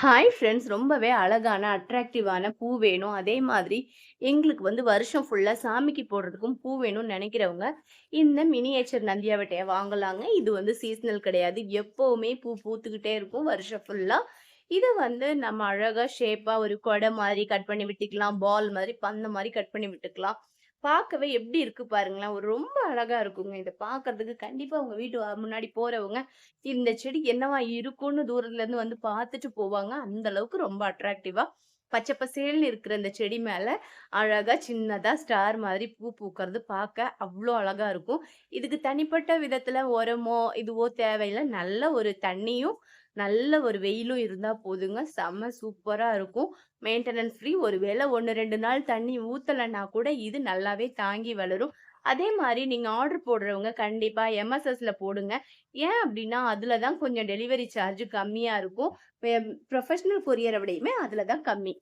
Hi friends ரொம்பவே அழகான, அட்ராக்டிவான பூ வேணும். அதே மாதிரி எங்களுக்கு வந்து வருஷம் ஃபுல்லாக சாமிக்கு போடுறதுக்கும் பூ வேணும்னு நினைக்கிறவங்க இந்த மினியேச்சர் நந்தியாவட்டையை வாங்கலாங்க. இது வந்து சீசனல் கிடையாது. எப்போவுமே பூ பூத்துக்கிட்டே இருக்கும் வருஷம் ஃபுல்லாக இதை வந்து நம்ம அழகாக ஷேப்பாக ஒரு கொடை மாதிரி கட் பண்ணி விட்டுக்கலாம். பால் மாதிரி பந்த மாதிரி கட் பண்ணி விட்டுக்கலாம். பார்க்கவே எப்படி இருக்கு பாருங்களேன். ஒரு ரொம்ப அழகா இருக்குங்க. இதை பார்க்கறதுக்கு கண்டிப்பா உங்க வீட்டு முன்னாடி போறவங்க, இந்த செடி என்னவா இருக்கும்னு தூரத்துலருந்து வந்து பார்த்துட்டு போவாங்க. அந்த அளவுக்கு ரொம்ப அட்ராக்டிவா, பச்சை பசேல்னு இருக்கிற இந்த செடி மேல, அழகா சின்னதா ஸ்டார் மாதிரி பூ பூக்கிறது பார்க்க அவ்வளோ அழகா இருக்கும். இதுக்கு தனிப்பட்ட விதத்துல உரமோ, இதுவோ தேவையில்லை நல்ல ஒரு தண்ணியும், நல்ல ஒரு வெயிலும் இருந்தால் போதுங்க. செம்ம சூப்பராக இருக்கும். Maintenance free. ஒரு வேளை ஒன்று ரெண்டு நாள் தண்ணி ஊற்றலைன்னா கூட இது நல்லாவே தாங்கி வளரும். அதே மாதிரி நீங்கள் ஆர்டர் போடுறவங்க கண்டிப்பாக எம்.எஸ்.எஸ்ல போடுங்க. ஏன் அப்படின்னா அதில் தான் கொஞ்சம் டெலிவரி சார்ஜ் கம்மியாக இருக்கும். ப்ரொஃபஷ்னல் கொரியரை விடையுமே அதில் தான் கம்மி.